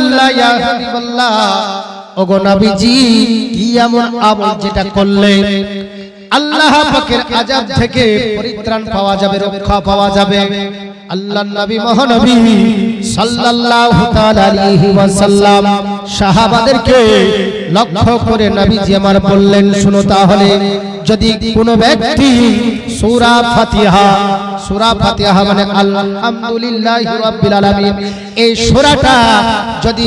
রাসূলুল্লাহ ইয়া হাবিবাল্লাহ। ওগো নবীজি, কি এমন আমল যেটা করলে আল্লাহ পাকের আযাব থেকে পরিত্রাণ পাওয়া যাবে, রক্ষা পাওয়া যাবে। আল্লাহ নবী মহানবী সাল্লাল্লাহু তাআলা আলাইহি ওয়াসাল্লাম সাহাবাদেরকে লক্ষ্য করে নবীজি আমার বললেন, শুনো তাহলে, যদি কোনো ব্যক্তি সূরা ফাতিহা সূরা ফাতিহা মানে আলহামদুলিল্লাহি রাব্বিল আলামিন, এই সূরাটা যদি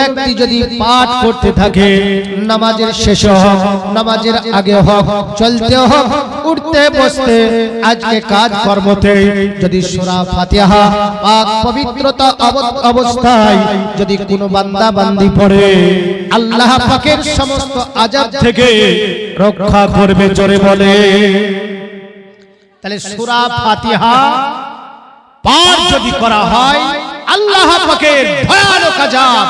ব্যক্তি যদি পাঠ করতে থাকে, নামাজের শেষে হোক, নামাজের আগে হোক, চলতে হোক, উঠতে, বসতে, আজকে কাজ কর্মতে যদি সূরা ফাতিহা পাক পবিত্রতা অবস্থায় যদি কোনো বান্দা বান্দি পড়ে, আল্লাহ পাকের সমস্ত আজাব থেকে রক্ষা করবে জোরে বলে। তাহলে সূরা ফাতিহা পাঠ যদি করা হয়, আল্লাহ পাকের ভয়ানক আজাব।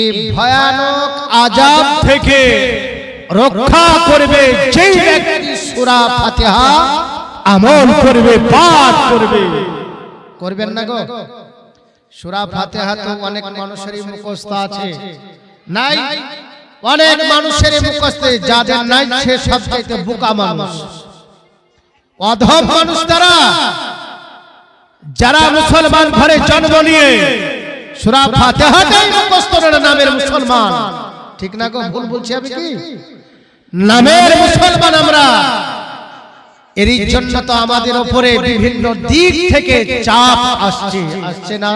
এই ভয়ানক আজাব থেকে রক্ষা করবে যেই ব্যক্তি সূরা ফাতিহা আমল করবে, পাঠ করবে। করবেন না গো? সূরা ফাতিহা তো অনেক মানুষেরই মুখস্থ আছে। নাই অনেক মানুষের মুখস্থ যাদের নাই সে সবচাইতে বোকা মানুষ। অধম মানুষ তারা। যারা মুসলমান ঘরে জন্ম নিয়ে সূরা ফাতিহাটাই মুখস্থ নামের মুসলমান। ঠিক না গো? ভুল বলছি আমি কি? নামের মুসলমান আমরা। এরই জন্য তো আমাদের উপরে বিভিন্ন দিক থেকে চাপ আসছে আসছে না?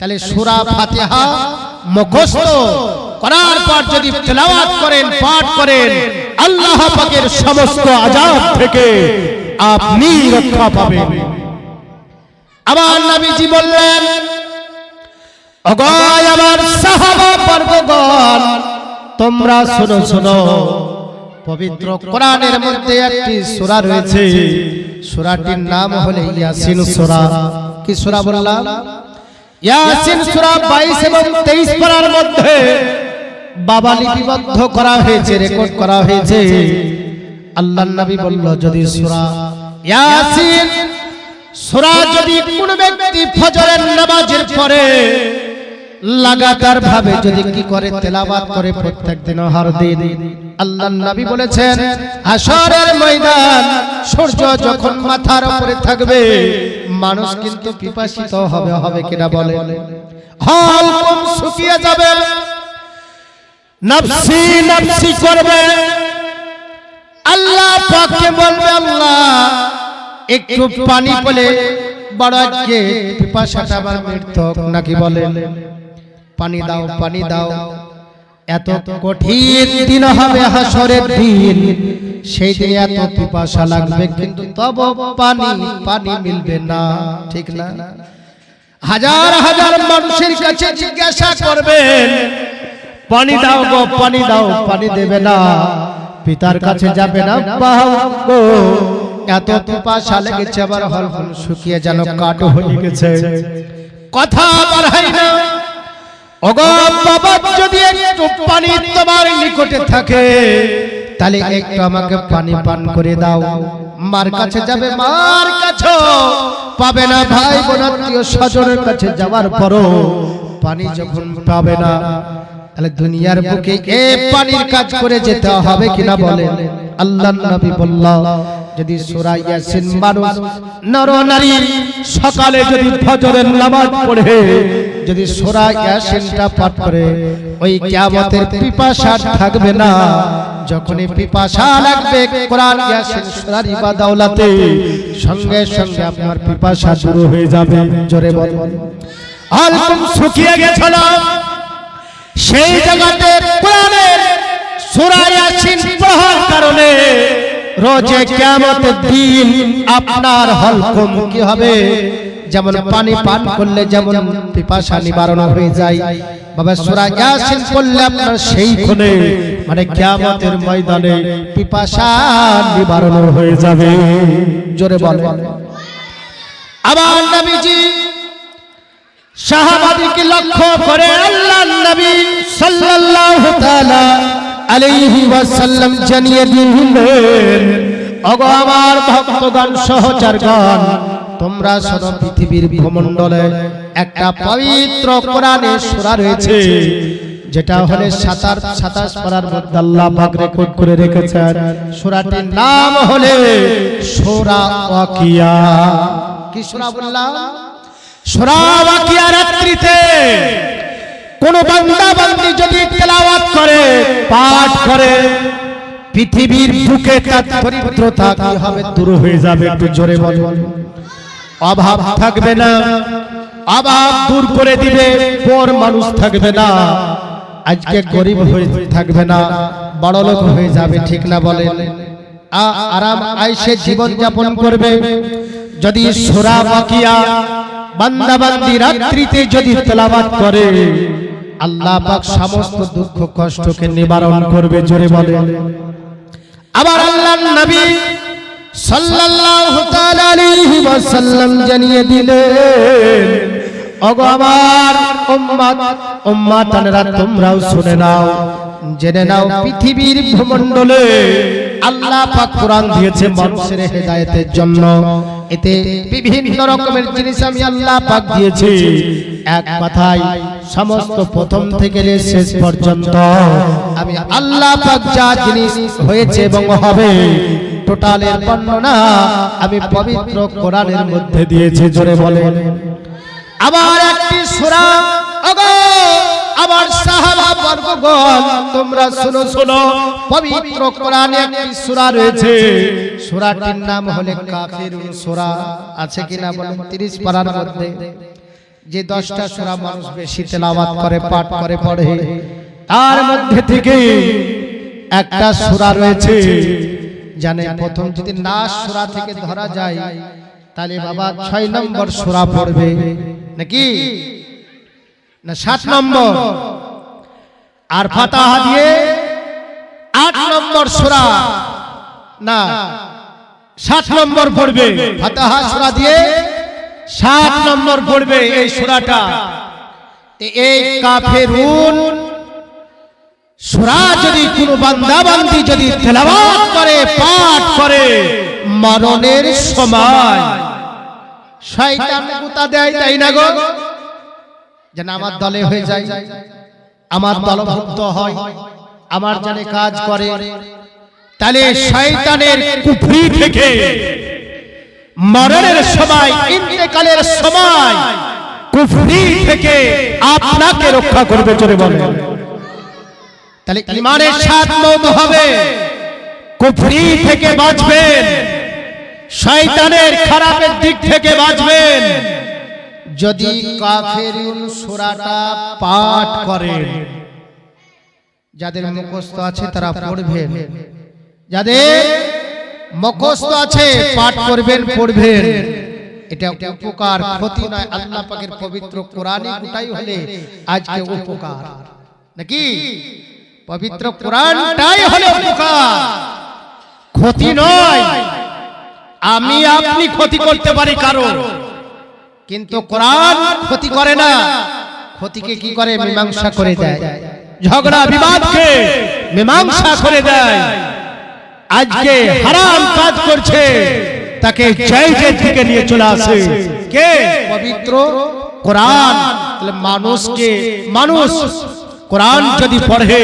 তাহলে সূরা ফাতিহা মুখস্থ করার পর যদি তেলাওয়াত করেন পাঠ করেন আল্লাহ পাকের সমস্ত আযাব থেকে আপনি রক্ষা পাবেন। আবার নবীজি বললেন অগয় আমার সাহাবা বর্গগণ তোমরা শোনো। শোনো। পবিত্র কোরআনের মধ্যে একটি সূরা রয়েছে। সূরাটির নাম হলো ইয়াসিন সূরা। কি সূরা বললাম? ইয়াসিন সূরা 22 এবং 23 পারার মধ্যে বাবা লিপিবদ্ধ করা হয়েছে রেকর্ড করা হয়েছে। আল্লাহর নবী বলল যদি সূরা ইয়াসিন সূরা যদি কোন ব্যক্তি ফজরের নামাজের পরে লাগাতার ভাবে যদি কি করে তেলাওয়াত করে প্রত্যেক দিন হর দিন। আল্লাহর নবী বলেছেন হাসরের ময়দান সূর্য যখন মাথার উপরে থাকবে, মানুষ কিন্তু পিপাসিত হবে হবে কিনা বলে। হল কম শুকিয়ে যাবে, নফসি নফসি করবে। আল্লাহ পাককে বলবে, আল্লাহ, একটু পানি পেলে বড় পিপাসাটা আমার মৃত্যু নাকি বলে। পানি দাও পানি দাও এত কঠিন দিন হবে হাসরের দিন। সেই দিনে এত পিপাসা লাগবে কিন্তু তব পানি পানি মিলবে না। ঠিক না? হাজার হাজার মানুষের কাছে জিজ্ঞাসা করবেন পানি দাও গো পানি দাও পানি দেবে না। পিতার কাছে যাবে না গো এত পিপাসা লেগেছে আবার হল হল শুকিয়ে যেন কাঠ হয়ে গেছে। কথা বাড়াই না। নিকটে থাকে, তাহলে একটু আমাকে পানি পান করে দাও। মার কাছে যাবে, মার কাছে। পাবে না ভাই বোন, আত্মীয় স্বজনের কাছে যাওয়ার পরও পানি যখন পাবে না তাহলে দুনিয়ার বুকে এ পানির কাজ করে যেতে হবে কিনা বলেন? আল্লাহ নবী বলল যদি সূরা ইয়াসিন মানুষ নর নারী সকালে যদি ফজরের নামাজ পড়ে যদি সূরা ইয়াসিনটা পাঠ করে ওই কিয়ামতের পিপাসা থাকবে না। যখনই পিপাসা লাগবে কোরআন ইয়াসিন সূরার ইবাদাওলাতে সঙ্গে সঙ্গে আপনার পিপাসা শুরু হয়ে যাবে। জোরে বলুন। আলকুম শুকিয়ে গেছিল। সেই জায়গাতে কোরআনের সূরা ইয়াসিন পড়ার কারণে রোজে কিয়ামতের দিন আপনার হলকম কি হবে। যেমন পানি পান করলে যেমন পিপাসা নিবারণ হয়ে যায়। বাবা সূরা ইয়াসিন পড়লে আপনার সেই ক্ষণে মানে কিয়ামতের ময়দানে পিপাসা নিবারণ হয়ে যাবে। জোরে বলেন। আবার নবীজি সাহাবাদিকে লক্ষ্য করে আল্লাহ নবী সাল্লাল্লাহু তাআলা আলাইহি ওয়াসাল্লাম জানিয়ে দিলেন, ওগো আমার ভক্তগণ, সহচরগণ, তোমরা শোনো পৃথিবীর ভূমণ্ডলে একটা পবিত্র কোরআনে সূরা রয়েছে, যেটা হলে সাতার সাতাশ পারার মধ্যে আল্লাহ পাক রেকর্ড করে রেখেছেন। সূরাটির নাম হলে সূরা ওয়াকিয়া। কি সূরা বললাম? সূরা ওয়াকিয়া রাত্রিতে কোন বান্দা বান্দি যদি তেলাওয়াত করে, পাঠ করে, পৃথিবীর বুকে তার কি হবে দূর হয়ে যাবে একটু জোরে বল। অভাব থাকবে না, অভাব দূর করে দিবে, পর মানুষ থাকবে না, আজকে গরিব হয়ে থাকবে না, বড় লোক হয়ে যাবে, ঠিক না বলেন। আরাম আইসে জীবন যাপন করবে যদি সোরা বাকিয়া বান্দা বান্দি রাত্রিতে যদি তেলাবাত করে আল্লাহ পাক সমস্ত দুঃখ কষ্টকে নিবারণ করবে জোরে বলে আবার আল্লাহর নবী সাল্লাল্লাহু তাআলা আলাইহি ওয়াসাল্লাম জানিয়ে দিলেন ওগো আমার উম্মত উম্মাতানেরা তোমরাও শুনে নাও জেনে নাও পৃথিবীর ভূমণ্ডলে আল্লাহ পাক কোরআন দিয়েছে মানুষের হেদায়েতের জন্য। এতে বিভিন্ন রকমের জিনিস আমি আল্লাহ পাক দিয়েছি। এক কথায়, সমস্ত প্রথম থেকে শেষ পর্যন্ত আমি আল্লাহ পাক যা জিনিস হয়েছে এবং হবে টোটালের বর্ণনা আমি পবিত্র কোরআনের মধ্যে দিয়েছি। জোরে বলেন। আবার একটি সূরা, ওগো! আবার সাহাবা বর্গগণ, তোমরা শুনো শুনো, পবিত্র কোরআনে একটি সূরা রয়েছে। সূরাটির নাম হলে কাফিরুন সূরা। আছে কিনা বলেন 30 পারার মধ্যে? যে 10টা সূরা মানুষ বেশি তেলাওয়াত করে, পাঠ করে, পড়ে। তার মধ্যে থেকে একটা সূরা রয়েছে। জানে প্রথম যদি নাস সূরা থেকে ধরা যায়, তাহলে বাবা ছয় নম্বর সূরা পড়বে। নাকি? না সাত নম্বর। আর ফাতাহা দিয়ে আট নম্বর সূরা। না সাত নম্বর পড়বে। ফাতাহা সূরা দিয়ে সাত নম্বর পড়বে এই সূরাটা। এই কাফেরুন সূরা যদি কোনো বান্দা বান্দি যদি তেলাওয়াত করে পাঠ করে মরণের সময়। শয়তান গুতা দেয় তাই না গো। যেন আমার দলে হয়ে যায় আমার দলভুক্ত হয় আমার জানে কাজ করে। তাহলে শয়তানের কুফরি থেকে মরণের সময় ইন্তেকালের সময় কুফরি থেকে আপনাকে রক্ষা করবে চলে বলে তাহলে ইমানের সাথ মৌত হবে। কুফরি থেকে বাঁচবেন। শয়তানের খারাপের দিক থেকে বাঁচবেন। যদি কাফেরুন সূরাটা পাঠ করেন যাদের মুখস্থ আছে তারা পড়বেন যাদের মুখস্থ আছে পাঠ করবেন, পড়বেন। এটা উপকার, ক্ষতি নয়, আল্লাহ পাকের পবিত্র কোরআনই গোটাই হলে আজকে উপকার। নাকি? পবিত্র কোরআনটাই হলে উপকার। ক্ষতি নয়, আমি আপনি ক্ষতি করতে পারি কারণ কিন্তু কোরআন ক্ষতি করে না। ক্ষতিকে কি করে মীমাংসা করে দেয়। ঝগড়া বিবাদকে মীমাংসা করে দেয়। আজকে হারাম কাজ করছে। তাকে থেকে নিয়ে চলে আসে। কে? পবিত্র কোরআন। তাহলে মানুষকে মানুষ কোরআন যদি পড়ে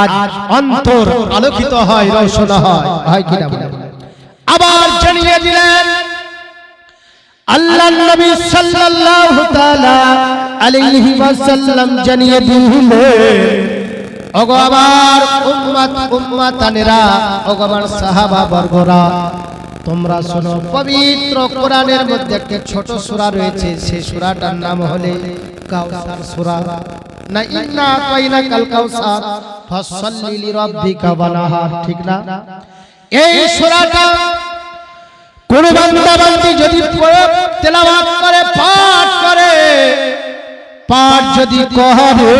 আজ অন্তর আলোকিত হয় রোশন হয়। হয়। কিনা? আবার জানিয়ে দিলেন আল্লাহ নবী সাল্লাল্লাহু তাআলা আলাইহি ওয়াসাল্লাম জানিয়ে দিলেন, ওগো আমার উম্মত, উম্মাতানেরা, ওগো আমার সাহাবা বর্গরা, তোমরা শোনো, পবিত্র কোরআনের মধ্যে একটা ছোট সূরা রয়েছে, সেই সূরাটার নাম হলে কাউসার সূরা। না, ইন্না কাল কাউসার, ফাসাল্লি লিরাব্বিকা ওয়ানাহার ঠিক না? এই সূরাটা কোন বান্দা বান্দি যদি তেলাওয়াত করে, পাঠ করে, পাঠ যদি করে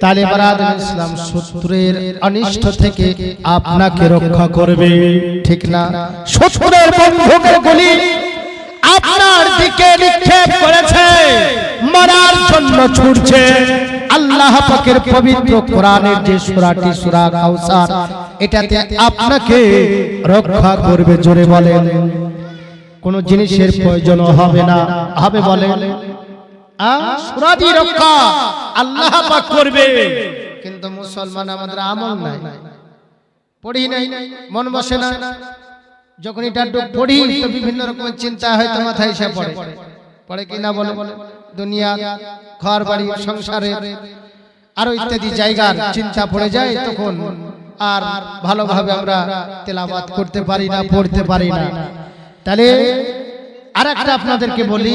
তাহলে ইসলাম শত্রুর অনিষ্ট থেকে আপনাকে রক্ষা করবে। ঠিক না? শত্রুর বন্ধুকে গুলি আপনার দিকে নিক্ষেপ করেছে। মারার জন্য ছুটছে। আল্লাহ পাকের পবিত্র কোরআনের যে সূরাটি সূরা কাউসার এটাতে আপনাকে রক্ষা করবে জোরে বলেন। কোনো জিনিসের প্রয়োজন হবে না। হবে বলে আ? সুরাদি রক্ষা। আল্লাহ পাক করবে। কিন্তু মুসলমান আমাদের আমল নাই। পড়ি নাই। মন বসে না। যখন এটা পড়ি তো বিভিন্ন রকমের চিন্তা হয়তো মাথায় এসে পড়ে। পড়ে। কি না বলে দুনিয়া ঘর বাড়ি সংসারে আরও ইত্যাদি জায়গার চিন্তা পড়ে যায় তখন আর ভালোভাবে আমরা তেলাবাত করতে পারি না পড়তে পারি না। তাহলে আর একটা আপনাদেরকে বলি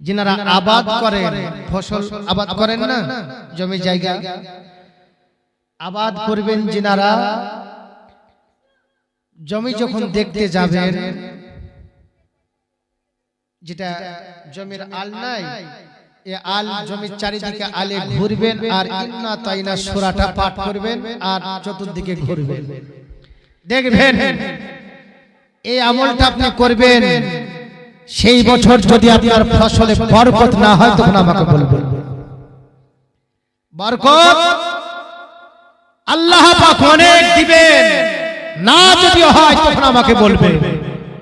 যিনারা আবাদ করেন ফসল আবাদ করেন না জমি জায়গা আবাদ করবেন যিনারা জমি যখন দেখতে যাবেন যেটা জমির আল নাই এ আল জমির চারিদিকে আলে ঘুরবেন আর ইন্না তাইনা সূরাটা পাঠ করবেন আর চতুর্দিকে ঘুরবেন। দেখবেন এই আমলটা আপনি করবেন সেই বছর যদি আপনার ফসলে বরকত না হয় তখন আমাকে বলবেন। বরকত আল্লাহ পাক অনেক দিবেন। না যদি হয় তখন আমাকে বলবে।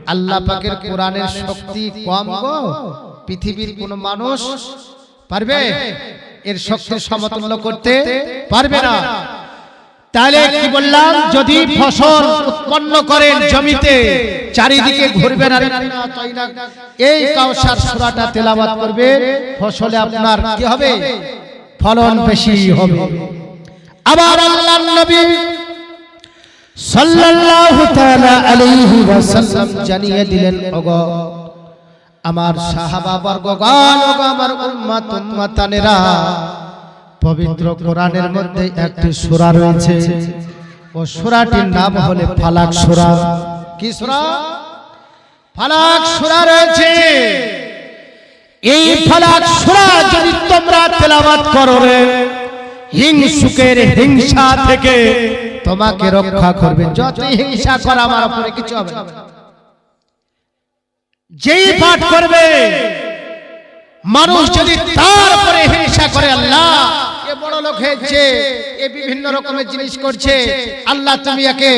আল্লাহ পাকের কোরআনের শক্তি কম গো। পৃথিবীর কোন মানুষ পারবে? এর শক্তির সমতুল্য করতে পারবে না। তাহলে কি বললাম? যদি ফসল উৎপন্ন করেন জমিতে চারিদিকে ঘুরবেন আর এই কাউসার সূরাটা তেলাওয়াত করবে। ফসলে আপনার কি হবে? ফলন বেশি হবে। আবার আল্লাহর নবী সাল্লাল্লাহু তাআলা আলাইহি ওয়াসাল্লাম জানিয়ে দিলেন, ওগো, আমার সাহাবা বর্গগণ, ওগো, আমার উম্মত উম্মতানেরা, পবিত্র কোরআনের মধ্যে একটি সূরা রয়েছে। ও সূরাটির নাম হলো ফালাক সূরা। কি সূরা? ফালাক সূরা রয়েছে। এই ফালাক সূরা যদি তোমরা তেলাওয়াত করো রে, হিংসুকের হিংসা থেকে তোমাকে রক্ষা করবে। যতই হিংসা করা আমার উপরে কিছু হবে না। যেই পাঠ করবে মানুষ যদি তার উপরে হিংসা করে আল্লাহ এ বড় লোক হয়েছে এ বিভিন্ন রকমের জিনিস করছে। আল্লাহ তুমি একে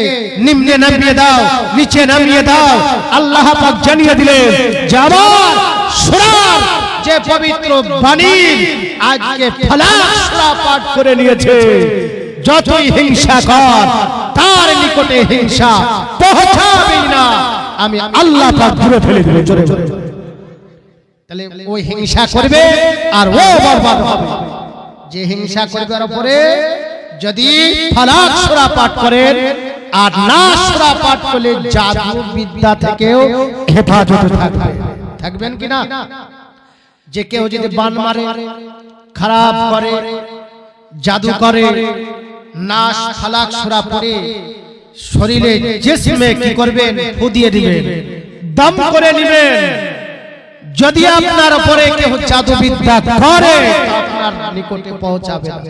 নিম্নে নামিয়ে দাও নিচে নামিয়ে দাও। আল্লাহ পাক জানিয়ে দিলেন যে আমার সূরার যে পবিত্র বাণী আজকে ফালাক সূরা পাঠ করে নিয়েছে। যতই হিংসা কর তার নিকটে হিংসা পৌঁছাবেই না। আমি আল্লাহ পাক দূরে ফেলে দেব জোরে তাহলে ওই হিংসা করবে আর ও বরবাদ হবে। যে হিংসা করবে উপরে যদি ফালাক সূরা পাঠ করেন আর না সূরা পাঠ করলে জাদু বিদ্যা থেকেও হেফাজতে থাকবে। থাকবেন কি না? যে কেউ যদি বান মারে খারাপ করে জাদু করে নাশ ফালাক সূরা পড়ে শরীরে জিসমে কি করবেন? ফু দিয়ে দিবেন। দম করে নেবেন। যদি আপনার উপরে কেউ জাদু বিদ্যা করে আপনার নিকটে পৌঁছাবে না।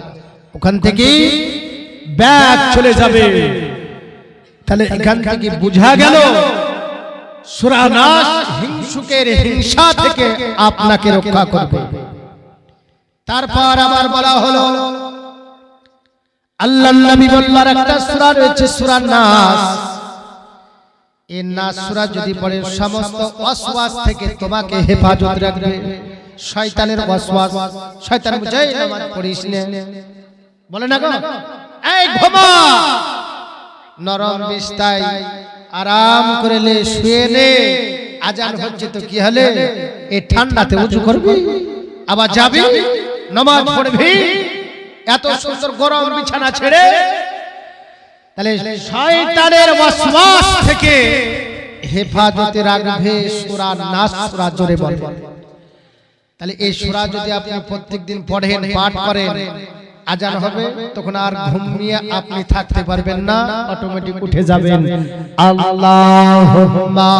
ওখান থেকেই ব্যাগ চলে যাবে। তাহলে এখান থেকে বোঝা গেল সূরা নাস হিংসুকের হিংসা থেকে আপনাকে রক্ষা করবে। তারপর আবার বলা হলো আল্লাহ নবী বললার একটা সূরা রয়েছে সূরা নাস। এই নাস সূরা যদি পড়েন সমস্ত ওয়াসওয়াস থেকে তোমাকে হেফাজত রাখবে। শয়তানের ওয়াসওয়াস। শয়তান বুঝাই নামাজ পড়িস নে। বলে না গো? এই ঘুমা! নরম বিস্তায় আরাম করে লে, শুয়ে নে। আজান হচ্ছে তো কি হলে? এই ঠান্ডাতে উঁচু করবি? আবার যাবি? নামাজ পড়বি? এত সুন্দর গরম বিছানা ছেড়ে তাহলে শয়তানের ওয়াসওয়াস থেকে হেফাজতে রাখবে সূরা নাস সূরা জোরে বলে তাহলে এই সূরা যদি আপনি প্রত্যেকদিন পড়েন পাঠ করেন আজান হবে তখন আর ঘুমিয়ে আপনি থাকতে পারবেন না অটোমেটিক উঠে যাবেন। আল্লাহুম্মা।